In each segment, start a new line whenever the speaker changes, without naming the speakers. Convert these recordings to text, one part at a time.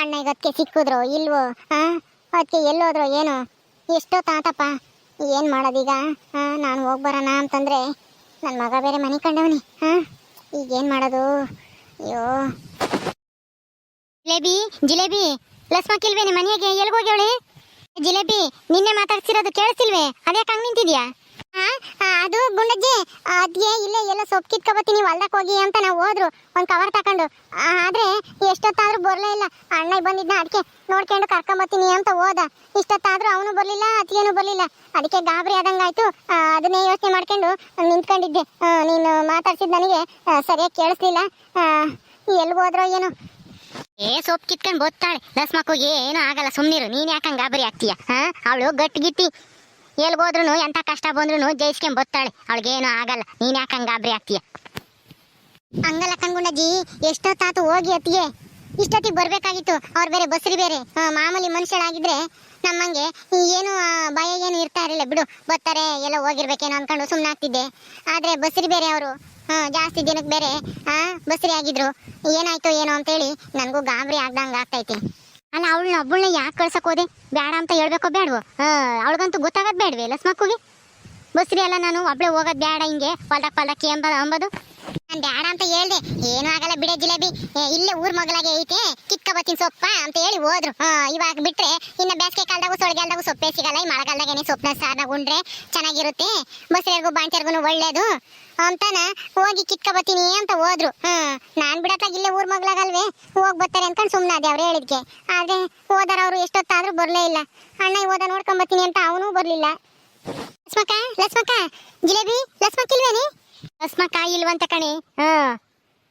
ಅಣ್ಣ ಈಗ ಅದಕ್ಕೆ ಸಿಕ್ಕಿದ್ರು, ಇಲ್ವೋ? ಹಾ ಅದಕ್ಕೆ ಎಲ್ಲೋದ್ರು, ಏನು? ಎಷ್ಟೋ ತಾತಪ್ಪ. ಏನು ಮಾಡೋದೀಗ? ಹಾ ನಾನು ಹೋಗಿ ಬರೋಣ ಅಂತಂದ್ರೆ ನನ್ನ ಮಗ ಬೇರೆ ಮನೆ ಕಂಡವನಿ ಹಾ ಈಗೇನು ಮಾಡೋದು? ಅಯ್ಯೋ. ಜಿಲೇಬಿ ಜಿಲೇಬಿ ಲಸ್ಮಕ್ಕಿಲ್ವೇನೆ ಮನೆಗೆ ಎಲ್ಗೋಗ್ಯವಳೆ ಜಿಲೇಬಿ, ನಿನ್ನೆ ಮಾತಾಡ್ಸಿರೋದು ಕೇಳಿಸಿಲ್ವೇ ಅದ್ಯಾಕೆ ಹಂಗೆ ನಿಂತಿದ್ಯಾ? ಅದು ಗುಂಡಜ್ಜಿ ಅದ್ಗೆ ಇಲ್ಲೇ ಎಲ್ಲ ಸೊಪ್ಪು ಕಿತ್ಕೊಬತ್ತೀನಿ ಹೊಲ್ದಕ್ ಹೋಗಿ ಅಂತ ನಾವು ಹೋದ್ರು, ಒಂದ್ ಕವರ್ ತಕೊಂಡು. ಆದ್ರೆ ಎಷ್ಟೊತ್ತಾದ್ರೂ ಬರ್ಲೇ ಇಲ್ಲ. ಅಣ್ಣ ಬಂದಿದ್ನ ಅದಕ್ಕೆ ನೋಡ್ಕೊಂಡು ಕರ್ಕೊಂಬತ್ತೀನಿ ಅಂತ ಹೋದ. ಇಷ್ಟೊತ್ತಾದ್ರೂ ಅವನು ಬರ್ಲಿಲ್ಲ ಅತಿಗೇನು ಬರಲಿಲ್ಲ. ಅದಕ್ಕೆ ಗಾಬರಿ ಆದಂಗಾಯ್ತು ಅದನ್ನೇ ಯೋಚನೆ ಮಾಡ್ಕೊಂಡು ನಿಂತ್ಕೊಂಡಿದ್ದೆ. ನೀನು ಮಾತಾಡ್ಸಿದ್ ನನಗೆ ಸರಿಯಾಗಿ ಕೇಳಿಸ್ಲಿಲ್ಲ. ಎಲ್ಲಿ ಹೋದ್ರೋ ಏನು. ಏ, ಸೊಪ್ಪು ಕಿತ್ಕೊಂಡು ಬತ್ತಾಳೆ. ಲಸ್ಮಕ್ಕೋಗಿ ಏನು ಆಗಲ್ಲ. ಸುಮ್ಮನಿರು ನೀನ್ ಯಾಕಂಗ್ ಗಾಬರಿ ಆಗ್ತೀಯ? ಅವಳು ಗಟ್ಟಿ ಗಿಟ್ಟಿ. ಎಲ್ಗೋದ್ರೂ ಎಂತ ಕಷ್ಟ ಬಂದ್ರು ಜಯಿಸ್ಕೊಂಡ್ ಬತ್ತಾಳೆ. ಅವಳಿಗೇನು ಆಗಲ್ಲ. ನೀನ್ ಯಾಕಂಗ್ ಗಾಬರಿ ಆಗ್ತೀಯ? ಹಂಗಲ್ಲ ಕಣ್ಗುಂಡಜ್ಜಿ. ಎಷ್ಟೊತ್ತಾತು ಹೋಗಿ ಅತ್ತಿಗೆ ಇಷ್ಟೊತ್ತಿಗೆ ಬರ್ಬೇಕಾಗಿತ್ತು. ಅವ್ರು ಬೇರೆ ಬಸ್ರಿ ಬೇರೆ. ಮಾಮೂಲಿ ಮನುಷ್ಯಳಾಗಿದ್ರೆ ನಮ್ಮಂಗೆ ಏನು ಭಯ ಏನು ಇರ್ತಾ ಇರಲಿಲ್ಲ. ಬಿಡು ಬರ್ತಾರೆ ಎಲ್ಲ ಹೋಗಿರ್ಬೇಕೇನೋ ಅನ್ಕೊಂಡು ಸುಮ್ಮನೆ ಆಗ್ತಿದ್ದೆ. ಆದ್ರೆ ಬಸ್ರಿ ಬೇರೆ ಅವರು ಜಾಸ್ತಿ ದಿನಕ್ಕೆ ಬೇರೆ ಹಾ ಬಸ್ರಿ ಆಗಿದ್ರು. ಏನಾಯ್ತು ಏನೋ ಅಂತೇಳಿ ನನಗೂ ಗಾಬರಿ ಆಗ್ದಂಗೆ ಆಗ್ತೈತಿ. ಅಲ್ಲ, ಅವಳನ್ನ ಒಬ್ಬಳನ್ನ ಯಾಕೆ ಕಳ್ಸಕ್ ಹೋದೆ? ಬೇಡ ಅಂತ ಹೇಳ್ಬೇಕೋ ಬೇಡವೋ ಅವಳಿಗಂತೂ ಗೊತ್ತಾಗೋದು ಬೇಡವೇ, ಲಸ್ಮಕ್ಕೂಗೆ? ಬಸ್ರಿ ಅಲ್ಲ ನಾನು ಒಬ್ಳೆ ಹೋಗೋದು ಬೇಡ ಹಿಂಗೆ ಪಲ್ಲಕ್ ಪಲ್ಲಕ್ಕಿ ಎಂಬ ಅಂಬದು. ಬೇಡ ಅಂತ ಹೇಳ್ದೆ. ಏನೂ ಆಗಲ್ಲ ಬಿಡೆ ಜಿಲೇಬಿ. ಇಲ್ಲೇ ಊರ್ ಮಗಳಾಗೆ ಐತೆ. ಕಿತ್ಕ ಬತ್ತಿನ ಸೊಪ್ಪ ಅಂತ ಹೇಳಿ ಹೋದ್ರು. ಇವಾಗ ಬಿಟ್ರೆ ಇನ್ನ ಬೇಸಿಗೆ ಕಾಲದಾಗೂ ಸೊಳಗಾಲದಾಗೂ ಸೊಪ್ಪೆ ಸಿಗಲ್ಲ. ಈ ಮಳೆಗಾಲದಾಗೇನೆ ಸೊಪ್ಪನ ಸಾರ್ನ ಉಂಡ್ರೆ ಚೆನ್ನಾಗಿರುತ್ತೆ. ಬಸ್ರಿಯರ್ಗೂ ಬಾಂಚರ್ಗೂ ಒಳ್ಳೇದು. ಅಂತಾನ ಹೋಗಿ ಕಿತ್ಕ ಬತ್ತೀನಿ ಅಂತ ಹೋದ್ರು. ಹ್ಮ್ ನಾನ್ ಬಿಡತ್ತಾಗ ಇಲ್ಲೇ ಊರ್ ಮಗಳಾಗಲ್ವೇ ಹೋಗ್ ಬರ್ತಾರೆ ಅನ್ಕೊಂಡು ಅದೇ ಅವ್ರು ಹೇಳಿದ್ಕೆ. ಆದ್ರೆ ಹೋದಾರ ಅವ್ರು ಎಷ್ಟೊತ್ತಾದ್ರೂ ಬರ್ಲೇ ಇಲ್ಲ. ಅಣ್ಣ ಹೋದ ನೋಡ್ಕೊಂಡ್ ಬರ್ತೀನಿ ಅಂತ ಅವನು ಬರ್ಲಿಲ್ಲ. ಲಸ್ಮಕ್ಕ ಲಸ್ಮಕ್ಕ ಜಿಲೇಬಿ ಲಸ್ಮಕ್ಕಿಲ್ವೇನೆ ಲಸ್ಮಕ್ಕ ಇಲ್ವಂತ ಕಣೆ. ಹ.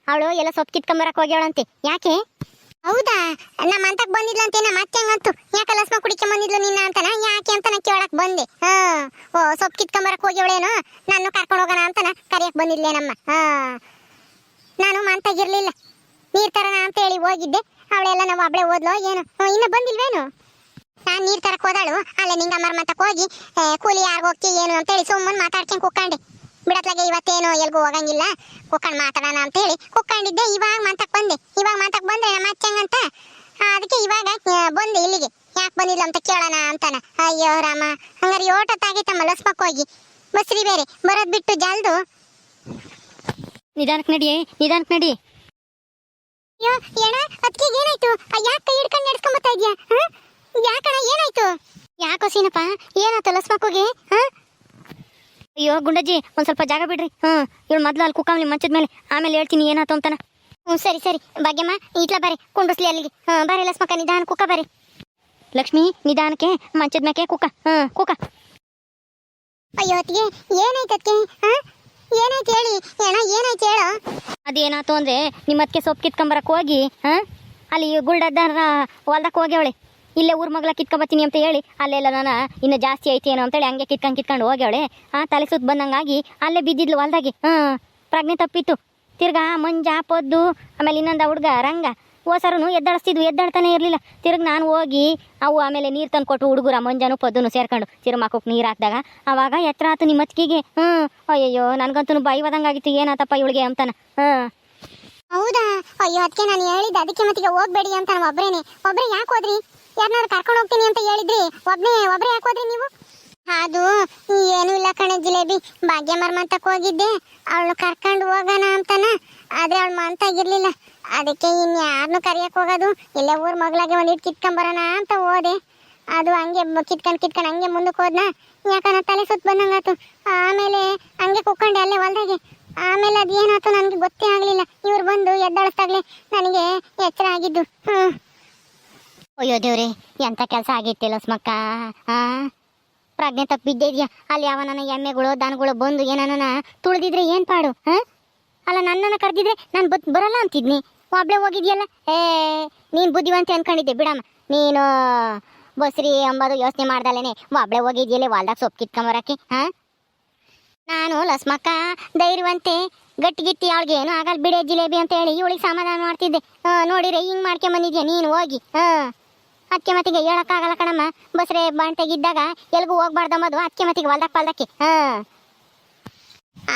ಅವಳು ಎಲ್ಲ ಸೊಪ್ಪು ಕಿತ್ಕೊಂಬರಕ್ ಹೋಗ್ಯವಳಂತೆ ಯಾಕೆ? ಹೌದಾ? ನಮ್ಮ ಅಂತಕ್ ಬಂದಿದ್ಲಂತೆ ನಮ್ಮ ಅತ್ತೆ ಹಂಗಂತು ಯಾಕೆ ಲಸ್ಮ ಕುಡಿಕೆ ಬಂದಿದ್ಲು ನಿನ್ನ ಅಂತನ? ಯಾಕೆ ಅಂತ ನಾ ಕೇಳಕ್ ಬಂದೆ. ಹಾ. ಓ, ಸೊಪ್ಪು ಕಿತ್ಕೊಂಬರಕ್ ಹೋಗ್ಯವಳೇನೋ ನಾನು ಕರ್ಕೊಂಡು ಹೋಗೋಣ ಅಂತನ? ಕರಿಯಕ್ ಬಂದಿದ್ಲೇನಮ್ಮ. ಹ. ನಾನು ಮಂತಾಗಿರ್ಲಿಲ್ಲ. ನೀರ್ ತರಣ ಅಂತ ಹೇಳಿ ಹೋಗಿದ್ದೆ. ಅವಳೆಲ್ಲ ನಾವು ಒಬ್ಳೆ ಓದ್ಲೋ ಏನು. ಇನ್ನ ಬಂದಿಲ್ವೇನು? ನಾನ್ ನೀರ್ ತರಕ್ ಹೋದಾಳು. ಅಲ್ಲೇ ನಿಂಗಮ್ಮರ ಮತ್ತಕ್ ಹೋಗಿ ಕೂಲಿ ಹೋಗ್ತಿ, ಏನು ಅಂತೇಳಿ ಸುಮ್ಮನೆ ಮಾತಾಡ್ಕೊಂಡ್ ಕುಕ್ಕಂಡೆ ಬಿಡತ್ಲಾಗೆ ಇವತ್ತೇನು ಎಲ್ಗೂ ಹೋಗಂಗಿಲ್ಲ. ಕುಕ್ಕಂಡ್ ಮಾತಾಡೋಣ ಅಂತೇಳಿ ಕುಕ್ಕಂಡಿದ್ದೆ. ಇವಾಗ ಮಾತಕ್ ಬಂದೆ. ಇವಾಗ ಮಾತಕ್ ಬಂದ್ರೆ ನಮ್ಮ ಅಚ್ಚಂಗಂತ ಅದಕ್ಕೆ ಇವಾಗ ಬಂದು ಇಲ್ಲಿಗೆ. ಯಾಕೆ ಬಂದಿಲ್ಲ ಅಂತ ಕೇಳೋಣ ಅಂತಾನ. ಅಯ್ಯೋ ರಾಮ ಹಂಗಾರೆ ಓಟತ್ತಾಗೈತಮ್ಮ ಲಸ್ಮಕ್ ಹೋಗಿ ಬಸ್ರಿ ಬೇರೆ ಬರೋದ್ ಬಿಟ್ಟು ಜಲ್ದು.
ನಿಧಾನಕ್ಕೆ ನಡಿ ನಿಧಾನಕ್ಕೆ ನಡಿ.
ಅಯ್ಯೋ ಏನ ಅದಕ್ಕೆ ಏನಾಯ್ತು? ಯಾಕೆ ಕೈ ಹಿಡ್ಕೊಂಡು ನಡ್ಸ್ಕೊಂಬತ್ತಾ ಇದೆಯಾ? ಯಾಕಣ ಏನಾಯ್ತು? ಯಾಕೋ ಸೀನಪ್ಪ ಏನಾಯ್ತು ಲಸ್ಮಕ್ಕೋಗಿ ಹ?
ಅಯ್ಯೋ, ಗುಂಡಜ್ಜಿ, ಒಂದ್ ಸ್ವಲ್ಪ ಜಾಗ ಬಿಡ್ರಿ. ಹ್ಮ್, ಇವಳು ಮೊದ್ಲು ಅಲ್ಲಿ ಕುಕ್ಕಾಮ್ಲಿ ಮಂಚದ ಮೇಲೆ, ಆಮೇಲೆ ಹೇಳ್ತೀನಿ ಏನಾಯ್ತು ಅಂತಾನ.
ಹ್ಮ್, ಸರಿ ಸರಿ. ಭಾಗ್ಯಮ್ಮ ಇಟ್ಲ ಬರ್ರಿ ಕುಂಡ್ರಸ್ಲಿ ಅಲ್ಲಿಗೆ. ಹ್ಮ್ ಬರ್ರಿ ಲಕ್ಷ್ಮಕ್ಕ ನಿಧಾನ ಕುಕ್ಕ ಬರ್ರಿ
ಲಕ್ಷ್ಮಿ, ನಿಧಾನಕ್ಕೆ, ಮಂಚದ ಮ್ಯಾಕೆ ಕುಕ್ಕ. ಹ್ಮ್, ಕುಕ್ಕ.
ಅಯ್ಯೋ, ಅತ್ತಿಗೆ, ಏನಾಯ್ತು ಅದಕ್ಕೆ ಏನಾಯ್ತು ಹೇಳಿ? ಏನ ಏನಾಯ್ತು ಹೇಳೋ?
ಅದೇನಾಯ್ತು ಅಂದ್ರೆ ನಿಮ್ಮ ಸೊಪ್ಪು ಕಿತ್ಕೊಂಬರಕ್ ಹೋಗಿ, ಹಾ? ಅಲ್ಲಿ ಗುಲ್ಡದ್ದಾರ ಹೊಲ್ದಕ್ಕೆ ಹೋಗ್ಯವಳೆ. ಇಲ್ಲೇ ಊರ್ ಕಿತ್ಕೊ ಬರ್ತೀನಿ ಅಂತ ಹೇಳಿ, ಅಲ್ಲೆಲ್ಲ ನಾನು ಇನ್ನು ಜಾಸ್ತಿ ಐತಿ ಏನೋ ಅಂತೇಳಿ ಹಂಗೆ ಕಿತ್ಕೊಂಡು ಕಿತ್ಕೊಂಡು ಹೋಗ್ಯವಳೆ. ಆ, ತಲೆ ಸುತ್ತ ಬಂದಂಗಾಗಿ ಅಲ್ಲೇ ಬಿದ್ದಿದ್ಲು ಹೊಲ್ದಾಗೆ. ಹಾಂ, ಪ್ರಜ್ಞೆ ತಪ್ಪಿತ್ತು. ತಿರ್ಗಾ ಮಂಜ, ಪೊದ್ದು, ಆಮೇಲೆ ಇನ್ನೊಂದು ಹುಡ್ಗ, ರಂಗ. ಓಸರನು ಎದ್ದಾಡಿಸ್ತಿದ್ವು, ಎದ್ದಾಡ್ತಾನೆ ಇರಲಿಲ್ಲ. ತಿರ್ಗ ನಾನು ಹೋಗಿ ಅವು ಆಮೇಲೆ ನೀರು ತಂದು ಕೊಟ್ಟು ಹುಡುಗರ ಮಂಜಾನು, ಪದ್ದನು ಸೇರ್ಕೊಂಡು ತಿರುಮಾಕೋಕೆ ನೀರು ಹಾಕಿದಾಗ. ಅವಾಗ ಎತ್ತರ ಆತು ನಿಮ್ಮ ಅತ್ತಿಗೆಗೆ. ಹ್ಞೂ ಅಯ್ಯಯ್ಯೋ ನನಗಂತೂ ಬಾಯಿ ಹೋದಂಗಾಗಿತ್ತು ಏನಾತಪ್ಪ ಇವಳಿಗೆ ಅಂತಾನೆ. ಹಾಂ.
ಹೌದಾ? ಅಯ್ಯೋ ಅದಕ್ಕೆ ನಾನು ಹೇಳಿದ್ದೆ. ಅದಕ್ಕೆ ಮತ್ತಿಗೆ ಹೋಗ್ಬೇಡಿ ಅಂತ ನಾವು ಒಬ್ಬರೇನೆ ಒಬ್ಬರೇ ಯಾಕೆ ಹೋದ್ರಿ? ಯಾರನ್ನಾರು ಕರ್ಕೊಂಡು ಹೋಗ್ತೀನಿ ಅಂತ ಹೇಳಿದ್ರಿ, ಒಬ್ನೇ, ಒಬ್ರೇ ಯಾಕೆ ನೀವು? ಅದು, ಏನು ಇಲ್ಲ ಕಣೆ ಜಿಲೇಬಿ ಭಾಗ್ಯ ಮರ್ಮಂತಕ್ಕೆ ಹೋಗಿದ್ದೆ. ಅವಳು ಕರ್ಕೊಂಡು ಹೋಗೋಣ ಅಂತನ, ಆದ್ರೆ ಅವಳು ಮಂತಾಗಿರ್ಲಿಲ್ಲ. ಅದಕ್ಕೆ ಇನ್ಯಾರನ್ನು ಕರಿಯಕ್ಕೆ ಹೋಗೋದು, ಇಲ್ಲೇ ಊರ್ ಮಗಳಾಗೆ ಒಂದಿಟ್ಟು ಕಿತ್ಕೊಂಬರೋಣ ಅಂತ ಹೋದೆ. ಅದು ಹಂಗೆ ಕಿತ್ಕೊಂಡು ಕಿತ್ಕೊಂಡ್ ಹಂಗೆ ಮುಂದಕ್ಕೆ ಹೋದ್ನ. ಯಾಕನ ತಲೆ ಸುತ್ತ ಬಂದಂಗಾತು ಆಮೇಲೆ ಹಂಗೆ ಕುಕ್ಕೊಂಡೆ ಅಲ್ಲೇ ಹೊಲ್ದಾಗೆ. ಆಮೇಲೆ ಅದು ಏನಾಯ್ತು ನನಗೆ ಗೊತ್ತೇ ಆಗಲಿಲ್ಲ. ಇವ್ರು ಬಂದು ಎದ್ದಾಳಿಸ್ದಾಗ್ಲೇ ನನಗೆ ಎಚ್ಚರ ಆಗಿದ್ದು. ಹ್ಮ್.
ಅಯ್ಯೋ ದೇವ್ರಿ, ಎಂತ ಕೆಲಸ ಆಗಿತ್ತಿಲ್ಲ ಸ್ಮಕ್ಕ? ಆ? ಪ್ರಜ್ಞೆ ತಪ್ಪಿದ್ದಿದ್ಯಾ ಅಲ್ಲಿ ಯಾವ ನನ್ನ ಎಮ್ಮೆಗಳು, ದನಗಳು ಬಂದು ಏನನ್ನ ತುಳಿದಿದ್ರೆ ಏನ್ ಪಾಡು ಹಾ ಅಲ್ಲ, ನನ್ನನ್ನು ಕರೆದಿದ್ರೆ ನಾನು ಬತ್ ಬರಲ್ಲ ಅಂತಿದ್ನಿ. ಒಬ್ಳೆ ಹೋಗಿದ್ಯಲ್ಲ? ಏ, ನೀನ್ ಬುದ್ಧಿವಂತೆ ಅನ್ಕೊಂಡಿದ್ದೆ, ಬಿಡಮ್ಮ. ನೀನು ಬಸ್ರಿ ಎಂಬುದು ಯೋಚನೆ ಮಾಡ್ದಲ್ಲೇನೆ. ಒಬ್ಳೆ ಹೋಗಿದ್ಯಲ್ಲೇ, ಹೊಲ್ದಾಗ ಸೊಪ್ಪು ಕಿತ್ಕೊಂಬರಕ್ಕೆ ಹಾ ನಾನು ಲಸ್ಮಕ್ಕ, ಧೈರ್ಯವಂತೆ, ಗಟ್ಟಿಗಿಟ್ಟಿ ಅವಳಿಗೆ ಏನು ಆಗಲ್ಲ ಬಿಡೆ ಜಿಲೇಬಿ ಅಂತ ಹೇಳಿ ಇವಳಿಗೆ ಸಮಾಧಾನ ಮಾಡ್ತಿದ್ದೆ. ನೋಡಿರಿ ಹಿಂಗೆ ಮಾಡ್ಕೊಂಬಂದಿದ್ಯಾ ನೀನು ಹೋಗಿ ಹಾ ಅದಕ್ಕೆ ಮತ್ತಿಗೆ ಹೇಳಕ್ಕಾಗಲ್ಲ ಕಣಮ್ಮ. ಬಸ್ರೆ ಬಂಟೆಗಿದ್ದಾಗ ಎಲ್ಗೂ ಹೋಗ್ಬಾರ್ದು ಅದು ಅದಕ್ಕೆ ಮತ್ತಿಗೆ ಹೊಲ್ದಕ್ ಪಲ್ದಕ್ಕೆ. ಹಾ.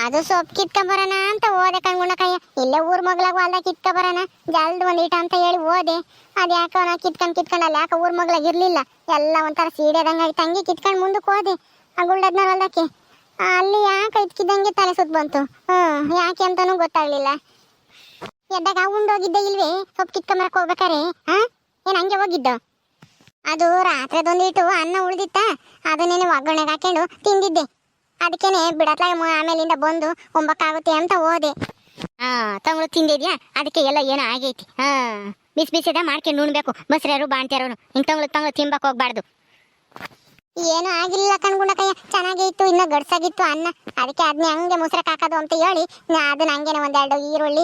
ಅದು ಸೊಪ್ಪು ಕಿತ್ಕೊಂಬರೋಣ ಅಂತ ಓದೆ ಕಣ್ಗುಣಕಯ್ಯ ಇಲ್ಲೇ ಊರ್ ಮಗ್ಲಾಗ ಹೊಲ್ದಾಗ ಕಿತ್ಕೊಂಬರೋಣ. ಜಲ್ದ್ ಒಂದ್ ಈಟ ಅಂತ ಹೇಳಿ ಓದೆ ಅದ್ ಯಾಕೋ ನಾ ಕಿತ್ಕೊಂಡ್ ಕಿತ್ಕೊಂಡ್ ಅಲ್ಲಿ ಯಾಕೆ ಊರ್ ಮಗ್ಲಾಗ ಇರ್ಲಿಲ್ಲ. ಎಲ್ಲ ಒಂಥರ ಸೀಡೆದಂಗ ತಂಗಿ ಕಿತ್ಕೊಂಡ್ ಮುಂದಕ್ಕೆ ಹೋದೆ. ಆ ಗುಳ್ಳದ್ನ ಹೊಲ್ದಕ್ಕೆ. ಅಲ್ಲಿ ಯಾಕೆ ಇದ್ಕಿದ್ದಂಗೆ ತಲೆ ಸುತ್ತ ಬಂತು. ಹ್ಮ್ ಯಾಕೆ ಅಂತಾನೂ ಗೊತ್ತಾಗ್ಲಿಲ್ಲ. ಎದ್ದಾಗ ಉಂಡೋಗಿದ್ದೆ ಇಲ್ವೇ? ಸೊಪ್ಪು ಕಿತ್ಕೊಂಬರಕ್ ಹೋಗ್ಬೇಕಾರೆ? ಹ? ಏನ್ ಹಂಗೆ ಹೋಗಿದ್ದು? ಅದು ರಾತ್ರಿದೊಂದಿಟ್ಟು ಅನ್ನ ಉಳಿದಿತ್ತ ಅದನ್ನೇನೆ ಒಗ್ಗರಣೆಗೆ ಹಾಕೊಂಡು ತಿಂದಿದ್ದೆ. ಅದಕ್ಕೇನೆ ಬಿಡತ್ಲಾಗ ಮ- ಆಮೇಲಿಂದ ಬಂದು ಒಂಬಕ್ಕಾಗುತ್ತೆ ಅಂತ ಹೋದೆ.
ಹಾ ತಂಗಳು ತಿಂದಿದ್ಯಾ? ಅದಕ್ಕೆ ಎಲ್ಲ ಏನೋ ಆಗೈತಿ. ಹಾ ಬಿಸಿ ಬಿಸಿದ ಮಾಡ್ಕೊಂಡು ಉಣ್ಬೇಕು. ಬಸ್ರ್ಯಾರು ಬಾಣ್ತಿಯಾರು ಹಿಂಗೆ ತಂಗಳು ತಂಗಳು ತಿನ್ಬೇಕು ಹೋಗ್ಬಾರ್ದು.
ಏನು ಆಗಿಲ್ಲ ಕಣ್ಗುಂಡಕಯ್ಯ ಚೆನ್ನಾಗಿತ್ತು ಇನ್ನ ಗಡ್ಸಾಗಿತ್ತು ಅನ್ನ. ಅದಕ್ಕೆ ಅದನ್ನ ಹಂಗೆ ಮೊಸರಕ್ಕೆ ಹಾಕೋದು ಅಂತ ಹೇಳಿ ಅದನ್ನ ಹಂಗೇನೆ ಒಂದೆರಡು ಈರುಳ್ಳಿ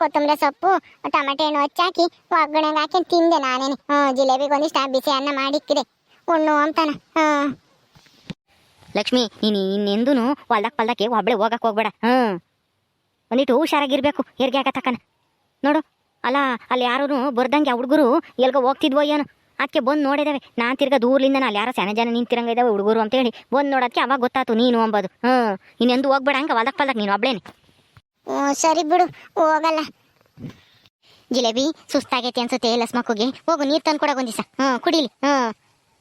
ಕೊತ್ತಂಬರಿ ಸೊಪ್ಪು, ಟೊಮೆಟೊ ಹಣ್ಣು ಹಚ್ಚಾಕಿ ಒಗ್ಗರಣೆಗೆ ಹಾಕಿ ತಿಂದೆ ನಾನೇನೆ. ಹ್ಮ್ ಜಿಲೇಬಿಗೆ ಒಂದಿಷ್ಟು ಬಿಸಿ ಅನ್ನ ಮಾಡಿಕ್ಕಿದೆ. ಉಣ್ಣು ಅಂತಾನ. ಹ್ಞೂ.
ಲಕ್ಷ್ಮಿ, ನೀನು ಇನ್ನೆಂದೂ ಹೊಲ್ದಕ್ ಪಲ್ದಕ್ಕೆ ಒಬ್ಳೆ ಹೋಗಕ್ ಹೋಗ್ಬೇಡ. ಹ್ಮ್ ಒಂದಿಟ್ಟು ಹುಷಾರಾಗಿರ್ಬೇಕು, ಹೆರಿಗೆ ತಕನ ನೋಡು, ಅಲ್ಲ, ಅಲ್ಲಿ ಯಾರೂ ಬರ್ದಂಗೆ ಹುಡುಗರು ಎಲ್ಗೋ ಹೋಗ್ತಿದ್ವೋ ಏನು. ಅದಕ್ಕೆ ಬಂದು ನೋಡಿದಾವೆ. ನಾನು ತಿರ್ಗಾ ದೂರ್ಲಿಂದ ಅಲ್ಲಿ ಯಾರೋ ಸಣ್ಣ ಜನ ನಿಂತಿರಂಗ ಇದಾವೆ ಹುಡುಗರು ಅಂತೇಳಿ ಬಂದು ನೋಡೋದಕ್ಕೆ ಅವಾಗ ಗೊತ್ತಾತು ನೀನು ಅಂಬೋದು. ಹ್ಞೂ ಇನ್ನೆಂದು ಹೋಗ್ಬೇಡ, ಹಂಗೆ ಹೊಲ್ದಕ್ ಪಲ್ದಕ್ ನೀನು ಒಬ್ಳೇನೆ.
ಹ್ಞೂ ಸರಿ ಬಿಡು, ಹೋಗಲ್ಲ.
ಜಿಲೇಬಿ, ಸುಸ್ತಾಗೈತಿ ಅನ್ಸುತ್ತೆ ಲಸ್ಮಕ್ಕುಗೆ ಹೋಗು, ನೀರು ತಂದು ಕೊಡೋಕೆ ಒಂದಿವ್ಸ ಹ್ಞೂ ಕುಡೀಲಿ. ಹ್ಞೂ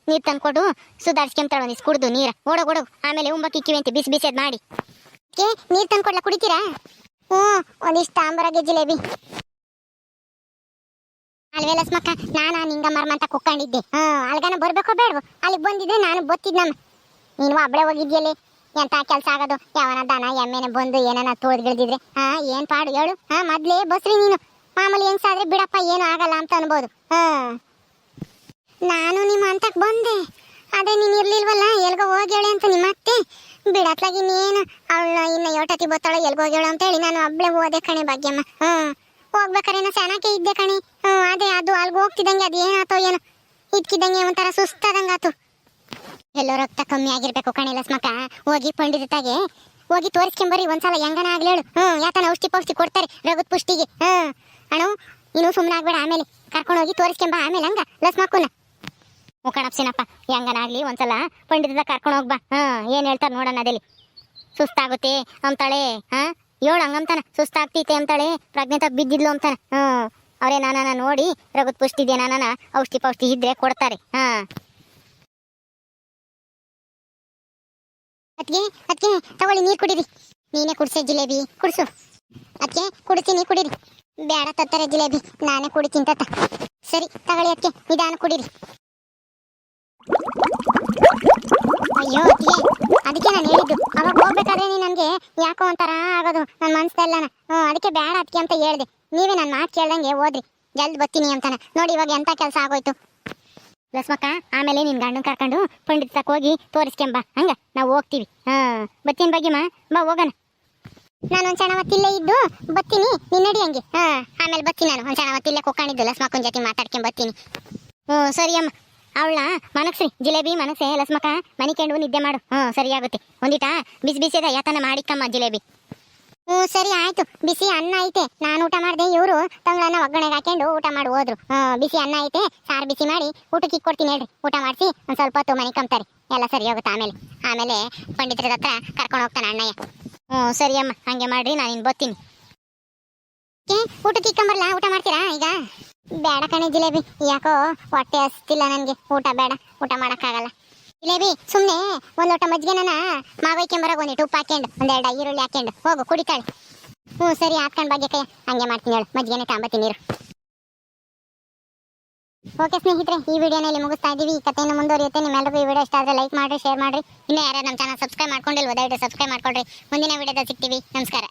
ನೀರು ತಂದ್ಕೊಡು ಸುಧಾರಿಸ್ಕೊಂತಾಳೆ ಒಂದಿವ್ಸ ಕುಡ್ದು, ನೀರ. ಓಡೋಗಿ, ಓಡೋಗು. ಆಮೇಲೆ ಉಂಬಕ್ಕೆ ಇಕ್ಕಿವಿ ಅಂತ, ಬಿಸಿ ಬಿಸಿ ಮಾಡಿ.
ಮಾಡಿ ನೀರು ತಂದು ತಂದ್ಕೊಡ್ಲಾ ಕುಡಿತೀರಾ? ಹ್ಞೂ ಒಂದಿಷ್ಟು ತಾಂಬರಾಗೆ ಜಿಲೇಬಿ. ಅಲ್ವೇ ಲಸ್ಮಕ್ಕ, ನಾನ ನಿಂಗ ಮರ್ಮಂತ ಕುಕ್ಕೊಂಡಿದ್ದೆ. ಹಾಂ, ಅಲ್ಗನ ಬರ್ಬೇಕೋ ಬೇಡವು? ಅಲ್ಲಿಗೆ ಬಂದಿದ್ರೆ ನಾನು ಬತ್ತಿದ್ನಮ್ಮ ನೀನು ಒಬ್ಳೆ ಹೋಗಿದ್ಯಲ್ಲಿ? ಎಂತ ಕೆಲಸ ಆಗೋದು? ಯಾವನ ದನ, ಎಮ್ಮೆನ ಬಂದು ಏನನ ಗಿಳಿದಿದ್ರೆ? ಹಾ, ಏನ್ ಪಾಡು ಹೇಳು. ಹಾ, ಮೊದ್ಲೇ ಬಸ್ರಿ ನೀನು. ಮಾಮೂಲಿ ಹೆಂಗ್ಸಾದ್ರೆ ಬಿಡಪ್ಪ, ಏನು ಆಗಲ್ಲ ಅಂತ ಅನ್ಬೋದು. ಹಾ. ನಾನು ನಿಮ್ಮ ಅಂತಕ್ ಬಂದೆ. ಅದೇ ನೀನು ಇರ್ಲಿಲ್ವಲ್ಲ, ಎಲ್ಗೋ ಹೋಗ್ಯಾಳೆ ಅಂತ ನಿಮ್ಮ ಅತ್ತೆ. ಬಿಡತ್ಲಾಗಿ ಇನ್ನೇನು? ಅವಳು ಇನ್ನ ಯೋಟತಿ ಬತ್ತಾಳೆ ಎಲ್ಗೋ ಹೋಗ್ಯಾಳ ಅಂತ ಹೇಳಿ ನಾನು ಒಬ್ಳೆ ಹೋದೆ ಕಣೆ ಭಾಗ್ಯಮ್ಮ. ಹ್ಮ್. ಹೋಗ್ಬೇಕಾರೆ ಏನೋ ಸೆನಕ್ಕೆ ಇದ್ದೆ ಕಣಿ. ಅದೇ ಅದು ಅಲ್ಗೆ ಹೋಗ್ತಿದ್ದಂಗೆ ಅದು ಏನಾತೋ ಏನೋ. ಇದ್ಕಿದ್ದಂಗೆ ಒಂಥರ ಸುಸ್ತಾದಂಗಾತು. ಎಲ್ಲೋ ರಕ್ತ ಕಮ್ಮಿ ಆಗಿರ್ಬೇಕು ಕಣೆ, ಲಸ್ಮಕ್ಕ. ಹೋಗಿ ಪಂಡಿತಾಗೆ ಹೋಗಿ ತೋರಿಸ್ಕೊಂಬರಿ, ಒಂದ್ಸಲ ಹೆಂಗನ ಆಗ್ಲಿ ಹೇಳು. ಹ್ಮ್ ಯಾತನ ಔಷಧಿ ಪೌಷ್ಟಿ ಕೊಡ್ತಾರೆ ರಗತ್ ಪುಷ್ಟಿಗೆ. ಹ್ಞೂ. ಅಣ್ಣ ನೀನು ಸುಮ್ಮನೆ ಆಗ್ಬೇಡ ಆಮೇಲೆ. ಕರ್ಕೊಂಡು ಹೋಗಿ ತೋರಿಸ್ಕೊಂಬ ಆಮೇಲೆ ಹಂಗ, ಲಸ್ಮಕ್ಕನ.
ಮುಖಣಪ್ಸಿನಪ್ಪ ಹೆಂಗನಾಗ್ಲಿ ಒಂದ್ಸಲ ಪಂಡಿತದ ಕರ್ಕೊಂಡು ಹೋಗ್ಬಾ. ಹಾ ಏನು ಹೇಳ್ತಾರ ನೋಡೋಣ ಅದೇಲಿ ಸುಸ್ತಾಗುತ್ತೆ, ಅಂತಾಳೆ. ಹಾ ಏಳು ಹಂಗಂತಾನ, ಸುಸ್ತಾಗ್ತೈತೆ ಅಂತಾಳೆ. ಪ್ರಜ್ಞೆ ತಪ್ಪ ಬಿದ್ದಿದ್ಲು ಅಂತಾನೆ. ಹ್ಮ್ ಅವರೇ ನಾನ ನೋಡಿ ರಗತ್ ಪುಷ್ಟಿದೆ ನಾನ ಔಷಧಿ ಪೌಷ್ಟಿ ಇದ್ರೆ ಕೊಡ್ತಾರೆ. ಹಾ.
ಅದ್ಕೆ ಅದ್ಕೆ ತಗೊಳ್ಳಿ ನೀರು ಕುಡೀರಿ. ನೀನೇ ಕುಡ್ಸೆ ಜಿಲೇಬಿ. ಕುಡ್ಸು. ಅದ್ಕೆ ಕುಡಿತೀನಿ ಕುಡೀರಿ. ಬೇಡ ತತ್ತಾರೆ ಜಿಲೇಬಿ. ನಾನೇ ಕುಡಿತೀನಿ ತತ್ತ. ಸರಿ, ತಗೊಳ್ಳಿ ಅದಕ್ಕೆ ನಿಧಾನ ಕುಡೀರಿ. ಅಯ್ಯೋ ಅತ್ತಿಗೆ ಅದಕ್ಕೆ ನಾನು ಹೇಳಿದ್ದು. ಅವಾಗ ಹೋಗ್ಬೇಕಾದ್ರೆ ನೀನು ನನಗೆ ಯಾಕೋ ಒಂಥರ ಆಗೋದು ನನ್ನ ಮನ್ಸ್ದೆಲ್ಲನ ಹ್ಞೂ ಅದಕ್ಕೆ ಬೇಡ ಅದಕ್ಕೆ ಅಂತ ಹೇಳ್ದೆ. ನೀವೇ ನನ್ನ ಮಾತು ಕೇಳ್ದಂಗೆ ಹೋದ್ರಿ. ಜಲ್ದಿ ಬರ್ತೀನಿ ಅಂತಾನೆ. ನೋಡಿ ಇವಾಗ ಎಂಥ ಕೆಲಸ ಆಗೋಯ್ತು.
ಲಸ್ಮಕ್ಕ, ಆಮೇಲೆ ನಿನ್ ಗಂಡನ ಕರ್ಕೊಂಡು ಪಂಡಿತ ಹೋಗಿ ತೋರಿಸ್ಕೊಂಬ. ಹಂಗ? ನಾವು ಹೋಗ್ತೀವಿ. ಹಾ ಬತ್ತೀನಿ ಮಾ ಬಾ, ಹೋಗೋಣ.
ನಾನು ಒಂದು ಸಣ್ಣ ಹೊತ್ತಿಲ್ಲೇ ಇದ್ದು ಬತ್ತೀನಿ ನೀನು ನಡಿ ಹಂಗೆ. ಹಾಂ, ಆಮೇಲೆ ಬತ್ತೀನಿ ನಾನು. ಒಂದು ಸಣ್ಣ ಮತ್ತಿಲ್ಲೇ ಕುಕ್ಕೊಂಡಿದ್ದು ಲಸ್ಮಕ್ಕನ ಜೊತೆ ಮಾತಾಡ್ಕೊಂಡು ಬತ್ತೀನಿ
ಹ್ಞೂ ಸರಿ ಅಮ್ಮ. ಅವಳ ಮನಸ್ಸಿ ಜಿಲೇಬಿ ಮನಸ್ಸೆ ಲಸ್ಮಕ ಮನಿಕೆಂಡು ನಿದ್ದೆ ಮಾಡು. ಹ್ಞೂ, ಸರಿ ಆಗುತ್ತೆ. ಒಂದಿಟ ಬಿಸಿ ಬಿಸಿದ ಯಾತನ ಮಾಡಿಕಮ್ಮ ಜಿಲೇಬಿ.
ಹ್ಞೂ, ಸರಿ ಆಯ್ತು. ಬಿಸಿ ಅನ್ನ ಐತೆ. ನಾನು ಊಟ ಮಾಡಿದೆ. ಇವರು ತಂಗಳನ್ನ ಒಗ್ಗರಣೆಗೆ ಹಾಕೊಂಡು ಊಟ ಮಾಡಿ, ಹೋದ್ರು. ಹ್ಞೂ, ಬಿಸಿ ಅನ್ನ ಐತೆ. ಸಾರು ಬಿಸಿ ಮಾಡಿ ಊಟಕ್ಕೆ ಇಕ್ಕೊಡ್ತೀನಿ ಹೇಳ್ರಿ. ಊಟ ಮಾಡಿಸಿ ಒಂದು ಸ್ವಲ್ಪ ಹೊತ್ತು ಮನೆ ಕಂಬ್ತಾರೆ ಎಲ್ಲ ಸರಿ ಹೋಗುತ್ತೆ ಆಮೇಲೆ. ಆಮೇಲೆ ಪಂಡಿತರ ಹತ್ರ ಕರ್ಕೊಂಡು ಹೋಗ್ತಾನೆ ಅಣ್ಣಯ್ಯ.
ಹ್ಞೂ, ಸರಿ ಅಮ್ಮ. ಹಂಗೆ ಮಾಡ್ರಿ, ನಾನು ಇನ್ನು ಬರ್ತೀನಿ.
ಊಟ ಊಟಕ್ಕೆ ಇಕ್ಕಂಬರ್ಲಾ? ಊಟ ಮಾಡ್ತೀರಾ ಈಗ? ಬೇಡ ಕಣೆ ಜಿಲೇಬಿ. ಯಾಕೋ ಹೊಟ್ಟೆ ಹಸ್ತಿಲ್ಲ ನನಗೆ. ಊಟ ಬೇಡ. ಊಟ ಮಾಡೋಕ್ಕಾಗಲ್ಲ. ಜಿಲೇಬಿ ಸುಮ್ಮನೆ ಒಂದು ಲೋಟ ಮಜ್ಜಿಗೆನ ಮರ ಒಂದಿಟ್ಟು ಉಪ್ಪು ಹಾಕ್ಯಂಡು ಒಂದೆರಡು ಈರುಳ್ಳಿ ಹಾಕೊಂಡು ಹೋಗು, ಕುಡಿತಾಳೆ. ಹ್ಞೂ, ಸರಿ ಹಾಕ್ಕೊಂಡು ಬಗ್ಗೆ ಹಂಗೆ ಮಾಡ್ತೀನಿ ಹೇಳು. ಮಜ್ಜಿಗೆನೇ ತಾಂಬತ್ತೀನಿ ಓಕೆ ಸ್ನೇಹಿತರೆ, ಈ ವಿಡಿಯೋನ ಇಲ್ಲಿ ಮುಗಿಸ್ತಾ ಇದ್ದೀವಿ. ಈ ಕಥೆಯನ್ನು ಮುಂದುವರಿಯುತ್ತೆ. ನಿಮ್ಮೆಲ್ಲರಿಗೂ ಈ ವಿಡಿಯೋ ಇಷ್ಟ ಆದರೆ ಲೈಕ್ ಮಾಡಿರಿ, ಶೇರ್ ಮಾಡಿರಿ. ಇನ್ನೂ ಯಾರು ನಮ್ಮ ಚಾನಲ್ ಸಬ್ಸ್ಕ್ರೈಬ್ ಮಾಡ್ಕೊಂಡಿಲ್ವ, ದಯವಿಟ್ಟು ಸಬ್ಸ್ಕ್ರೈಬ್ ಮಾಡ್ಕೊಳ್ರಿ. ಮುಂದಿನ ವಿಡಿಯೋದಲ್ಲಿ ಸಿಗ್ತೀವಿ. ನಮಸ್ಕಾರ.